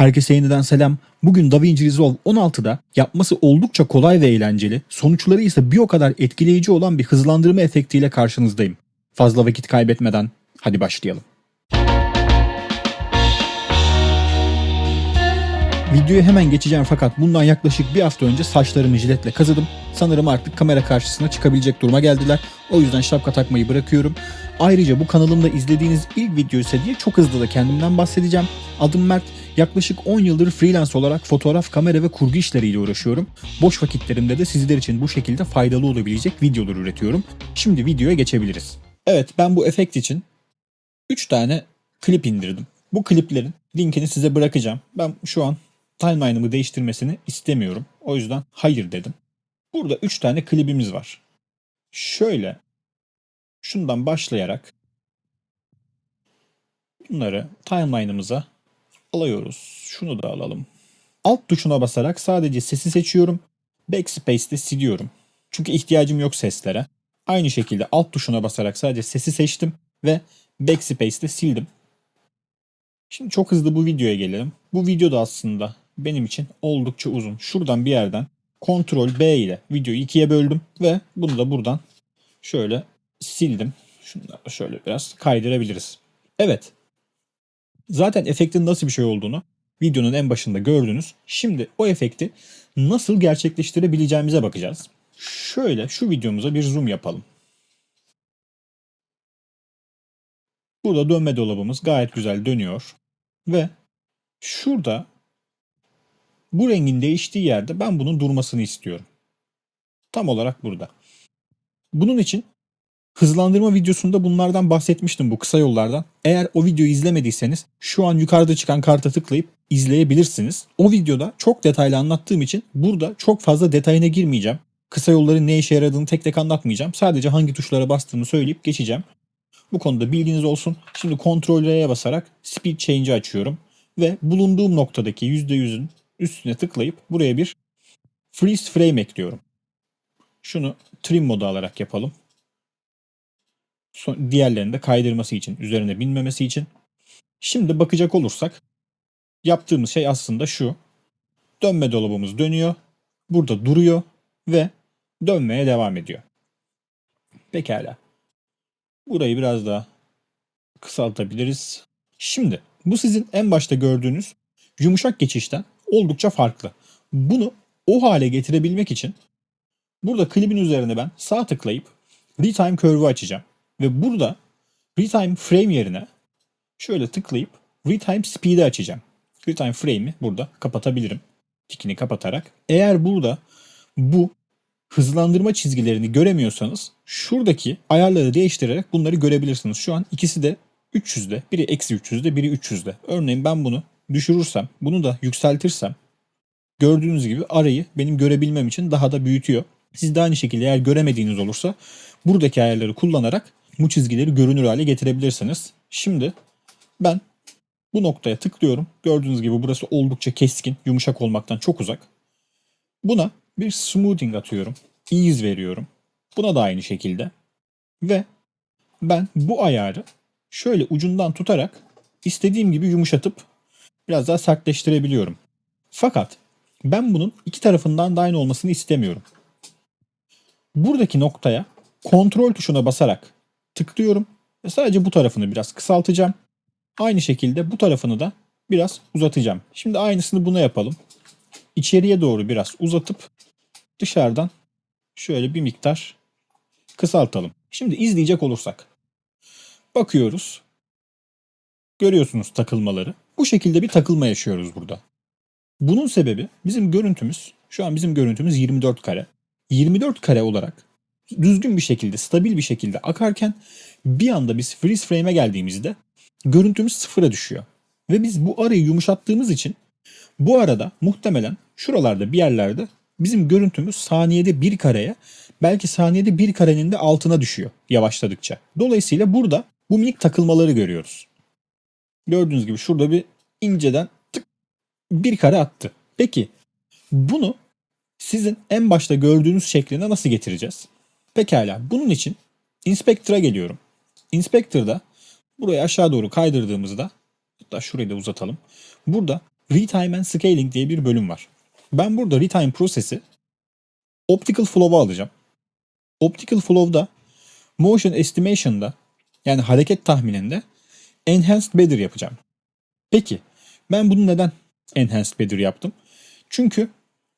Herkese yeniden selam. Bugün DaVinci Resolve 16'da yapması oldukça kolay ve eğlenceli, sonuçları ise bir o kadar etkileyici olan bir hızlandırma efektiyle karşınızdayım. Fazla vakit kaybetmeden hadi başlayalım. Videoya hemen geçeceğim fakat bundan yaklaşık bir hafta önce saçlarımı jiletle kazıdım. Sanırım artık kamera karşısına çıkabilecek duruma geldiler. O yüzden şapka takmayı bırakıyorum. Ayrıca bu kanalımda izlediğiniz ilk video ise diye çok hızlı da kendimden bahsedeceğim. Adım Mert. Yaklaşık 10 yıldır freelance olarak fotoğraf, kamera ve kurgu işleriyle uğraşıyorum. Boş vakitlerimde de sizler için bu şekilde faydalı olabilecek videolar üretiyorum. Şimdi videoya geçebiliriz. Evet ben bu efekt için 3 tane klip indirdim. Bu kliplerin linkini size bırakacağım. Ben şu an timeline'ımı değiştirmesini istemiyorum. O yüzden hayır dedim. Burada 3 tane klibimiz var. Şöyle şundan başlayarak bunları timeline'ımıza alıyoruz. Şunu da alalım. Alt tuşuna basarak sadece sesi seçiyorum. Backspace'de siliyorum. Çünkü ihtiyacım yok seslere. Aynı şekilde alt tuşuna basarak sadece sesi seçtim ve Backspace'de sildim. Şimdi çok hızlı bu videoya gelelim. Bu video da aslında benim için oldukça uzun. Şuradan bir yerden Ctrl B ile videoyu ikiye böldüm ve bunu da buradan şöyle sildim. Şunları da şöyle biraz kaydırabiliriz. Evet. Zaten efektin nasıl bir şey olduğunu videonun en başında gördünüz. Şimdi o efekti nasıl gerçekleştirebileceğimize bakacağız. Şöyle şu videomuza bir zoom yapalım. Burada dönme dolabımız gayet güzel dönüyor. Ve şurada bu rengin değiştiği yerde ben bunun durmasını istiyorum. Tam olarak burada. Bunun için hızlandırma videosunda bunlardan bahsetmiştim bu kısa yollardan. Eğer o videoyu izlemediyseniz şu an yukarıda çıkan karta tıklayıp izleyebilirsiniz. O videoda çok detaylı anlattığım için burada çok fazla detayına girmeyeceğim. Kısa yolların ne işe yaradığını tek tek anlatmayacağım. Sadece hangi tuşlara bastığımı söyleyip geçeceğim. Bu konuda bilginiz olsun. Şimdi Ctrl R'ye basarak Speed Change'i açıyorum. Ve bulunduğum noktadaki %100'ün üstüne tıklayıp buraya bir Freeze Frame ekliyorum. Şunu Trim modu alarak yapalım. Son, diğerlerini de kaydırması için, üzerine binmemesi için. Şimdi bakacak olursak yaptığımız şey aslında şu. Dönme dolabımız dönüyor. Burada duruyor ve dönmeye devam ediyor. Pekala. Burayı biraz daha kısaltabiliriz. Şimdi bu sizin en başta gördüğünüz yumuşak geçişten oldukça farklı. Bunu o hale getirebilmek için burada klibin üzerine ben sağ tıklayıp Retime Curve'ü açacağım. Ve burada Retime Frame yerine şöyle tıklayıp Retime Speed'i açacağım. Retime Frame'i burada kapatabilirim. Tikini kapatarak. Eğer burada bu hızlandırma çizgilerini göremiyorsanız şuradaki ayarları değiştirerek bunları görebilirsiniz. Şu an ikisi de 300'de. Biri eksi 300'de biri 300'de. Örneğin ben bunu düşürürsem bunu da yükseltirsem gördüğünüz gibi arayı benim görebilmem için daha da büyütüyor. Siz de aynı şekilde eğer göremediğiniz olursa buradaki ayarları kullanarak bu çizgileri görünür hale getirebilirsiniz. Şimdi ben bu noktaya tıklıyorum. Gördüğünüz gibi burası oldukça keskin, yumuşak olmaktan çok uzak. Buna bir smoothing atıyorum. Ease veriyorum. Buna da aynı şekilde. Ve ben bu ayarı şöyle ucundan tutarak istediğim gibi yumuşatıp biraz daha sertleştirebiliyorum. Fakat ben bunun iki tarafından da aynı olmasını istemiyorum. Buradaki noktaya kontrol tuşuna basarak tıklıyorum ve sadece bu tarafını biraz kısaltacağım. Aynı şekilde bu tarafını da biraz uzatacağım. Şimdi aynısını buna yapalım. İçeriye doğru biraz uzatıp dışarıdan şöyle bir miktar kısaltalım. Şimdi izleyecek olursak. Bakıyoruz. Görüyorsunuz takılmaları. Bu şekilde bir takılma yaşıyoruz burada. Bunun sebebi bizim görüntümüz, şu an bizim görüntümüz 24 kare. 24 kare olarak düzgün bir şekilde, stabil bir şekilde akarken bir anda biz freeze frame'e geldiğimizde görüntümüz sıfıra düşüyor. Ve biz bu arayı yumuşattığımız için bu arada muhtemelen şuralarda bir yerlerde bizim görüntümüz saniyede bir kareye belki saniyede bir karenin de altına düşüyor yavaşladıkça. Dolayısıyla burada bu minik takılmaları görüyoruz. Gördüğünüz gibi şurada bir inceden tık bir kare attı. Peki bunu sizin en başta gördüğünüz şekline nasıl getireceğiz? Pekala bunun için Inspector'a geliyorum. Inspector'da burayı aşağı doğru kaydırdığımızda hatta şurayı da uzatalım. Burada Retime and Scaling diye bir bölüm var. Ben burada Retime prosesi Optical Flow'a alacağım. Optical Flow'da Motion Estimation'da yani hareket tahmininde Enhanced Better yapacağım. Peki ben bunu neden Enhanced Better yaptım? Çünkü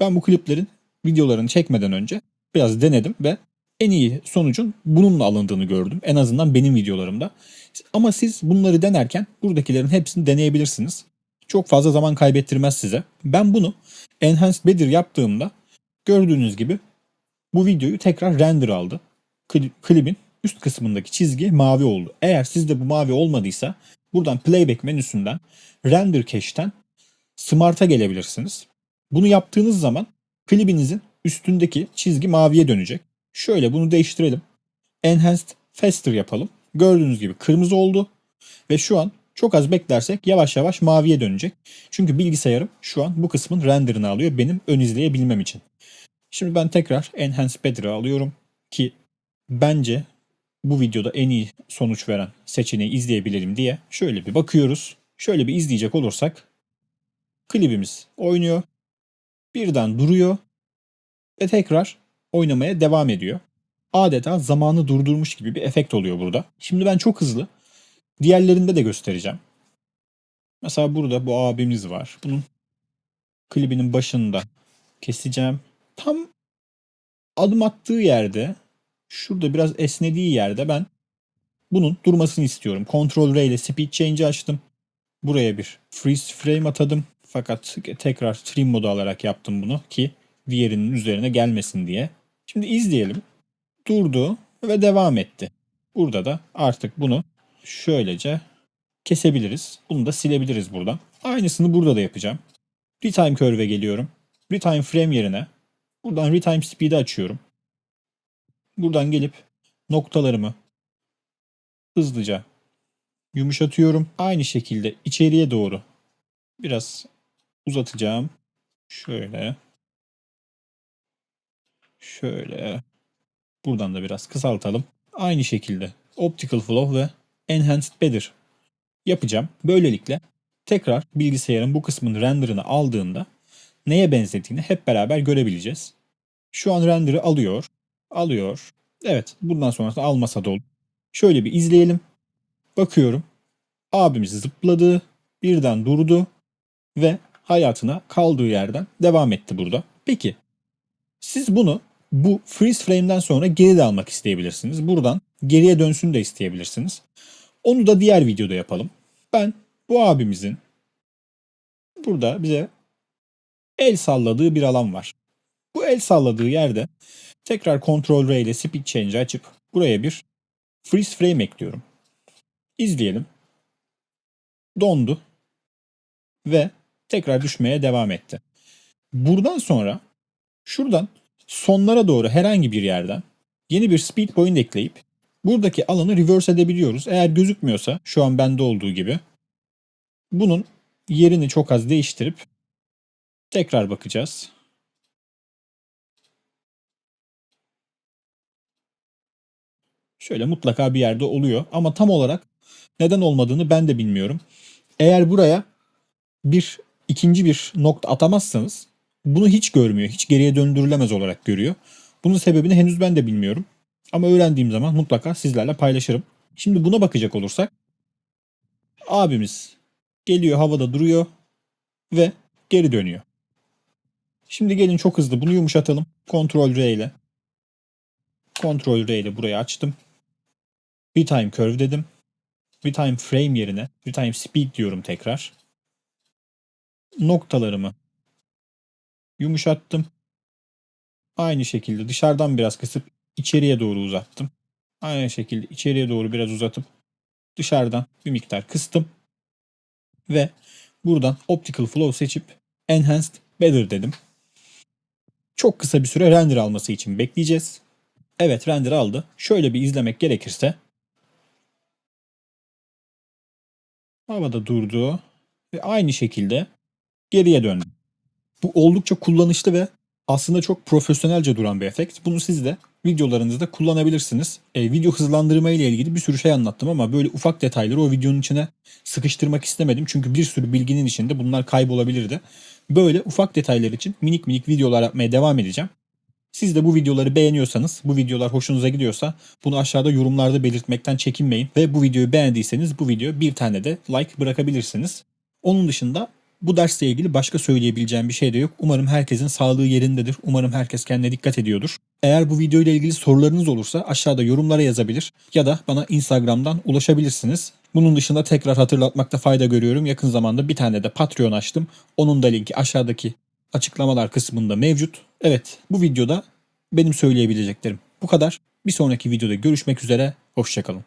ben bu kliplerin videolarını çekmeden önce biraz denedim ve en iyi sonucun bununla alındığını gördüm. En azından benim videolarımda. Ama siz bunları denerken buradakilerin hepsini deneyebilirsiniz. Çok fazla zaman kaybettirmez size. Ben bunu Enhanced Better yaptığımda gördüğünüz gibi bu videoyu tekrar render aldı. Kli- Klibin üst kısmındaki çizgi mavi oldu. Eğer sizde bu mavi olmadıysa buradan playback menüsünden render cache'ten smart'a gelebilirsiniz. Bunu yaptığınız zaman klibinizin üstündeki çizgi maviye dönecek. Şöyle bunu değiştirelim. Enhanced Faster yapalım. Gördüğünüz gibi kırmızı oldu. Ve şu an çok az beklersek yavaş yavaş maviye dönecek. Çünkü bilgisayarım şu an bu kısmın renderını alıyor benim ön izleyebilmem için. Şimdi ben tekrar Enhanced Better'ı alıyorum ki bence bu videoda en iyi sonuç veren seçeneği izleyebilirim diye şöyle bir bakıyoruz. Şöyle bir izleyecek olursak klibimiz oynuyor. Birden duruyor ve tekrar oynamaya devam ediyor. Adeta zamanı durdurmuş gibi bir efekt oluyor burada. Şimdi ben çok hızlı diğerlerinde de göstereceğim. Mesela burada bu abimiz var. Bunun klibinin başında keseceğim. Tam adım attığı yerde şurada biraz esnediği yerde ben bunun durmasını istiyorum. Ctrl R ile speed change açtım. Buraya bir freeze frame atadım. Fakat tekrar trim modu alarak yaptım bunu ki diğerinin üzerine gelmesin diye. Şimdi izleyelim. Durdu ve devam etti. Burada da artık bunu şöylece kesebiliriz. Bunu da silebiliriz buradan. Aynısını burada da yapacağım. Retime Curve'e geliyorum. Retime Frame yerine buradan Retime Speed'i açıyorum. Buradan gelip noktalarımı hızlıca yumuşatıyorum. Aynı şekilde içeriye doğru biraz uzatacağım. Şöyle. Şöyle. Buradan da biraz kısaltalım. Aynı şekilde Optical Flow ve Enhanced Better yapacağım. Böylelikle tekrar bilgisayarın bu kısmın renderını aldığında neye benzediğini hep beraber görebileceğiz. Şu an render'ı alıyor. Alıyor. Evet bundan sonrasında almasa da olur. Şöyle bir izleyelim. Bakıyorum. Abimiz zıpladı. Birden durdu. Ve hayatına kaldığı yerden devam etti burada. Peki siz bunu bu freeze frame'den sonra geri de almak isteyebilirsiniz. Buradan geriye dönsün de isteyebilirsiniz. Onu da diğer videoda yapalım. Ben bu abimizin burada bize el salladığı bir alan var. Bu el salladığı yerde tekrar Ctrl R ile Speed Change açıp buraya bir freeze frame ekliyorum. İzleyelim. Dondu ve tekrar düşmeye devam etti. Buradan sonra şuradan sonlara doğru herhangi bir yerden yeni bir speed point ekleyip buradaki alanı reverse edebiliyoruz. Eğer gözükmüyorsa şu an bende olduğu gibi bunun yerini çok az değiştirip tekrar bakacağız. Şöyle mutlaka bir yerde oluyor ama tam olarak neden olmadığını ben de bilmiyorum. Eğer buraya bir ikinci bir nokta atamazsanız bunu hiç görmüyor. Hiç geriye döndürülemez olarak görüyor. Bunun sebebini henüz ben de bilmiyorum. Ama öğrendiğim zaman mutlaka sizlerle paylaşırım. Şimdi buna bakacak olursak abimiz geliyor havada duruyor ve geri dönüyor. Şimdi gelin çok hızlı bunu yumuşatalım. Ctrl R ile. Ctrl R ile burayı açtım. Retime Curve dedim. Retime Frame yerine Retime Speed diyorum tekrar. Noktalarımı yumuşattım. Aynı şekilde dışarıdan biraz kısıp içeriye doğru uzattım. Aynı şekilde içeriye doğru biraz uzatıp dışarıdan bir miktar kıstım. Ve buradan Optical Flow seçip Enhanced Better dedim. Çok kısa bir süre render alması için bekleyeceğiz. Evet render aldı. Şöyle bir izlemek gerekirse havada durdu ve aynı şekilde geriye döndü. Bu oldukça kullanışlı ve Aslında çok profesyonelce duran bir efekt. Bunu siz de videolarınızda kullanabilirsiniz. E, video hızlandırma ile ilgili bir sürü şey anlattım ama böyle ufak detayları o videonun içine sıkıştırmak istemedim. Çünkü bir sürü bilginin içinde bunlar kaybolabilirdi. Böyle ufak detaylar için minik minik videolar yapmaya devam edeceğim. Siz de bu videoları beğeniyorsanız, bu videolar hoşunuza gidiyorsa bunu aşağıda yorumlarda belirtmekten çekinmeyin. Ve bu videoyu beğendiyseniz bu videoya bir tane de like bırakabilirsiniz. Onun dışında bu dersle ilgili başka söyleyebileceğim bir şey de yok. Umarım herkesin sağlığı yerindedir. Umarım herkes kendine dikkat ediyordur. Eğer bu video ile ilgili sorularınız olursa aşağıda yorumlara yazabilir ya da bana Instagram'dan ulaşabilirsiniz. Bunun dışında tekrar hatırlatmakta fayda görüyorum. Yakın zamanda bir tane de Patreon açtım. Onun da linki aşağıdaki açıklamalar kısmında mevcut. Evet bu videoda benim söyleyebileceklerim bu kadar. Bir sonraki videoda görüşmek üzere. Hoşçakalın.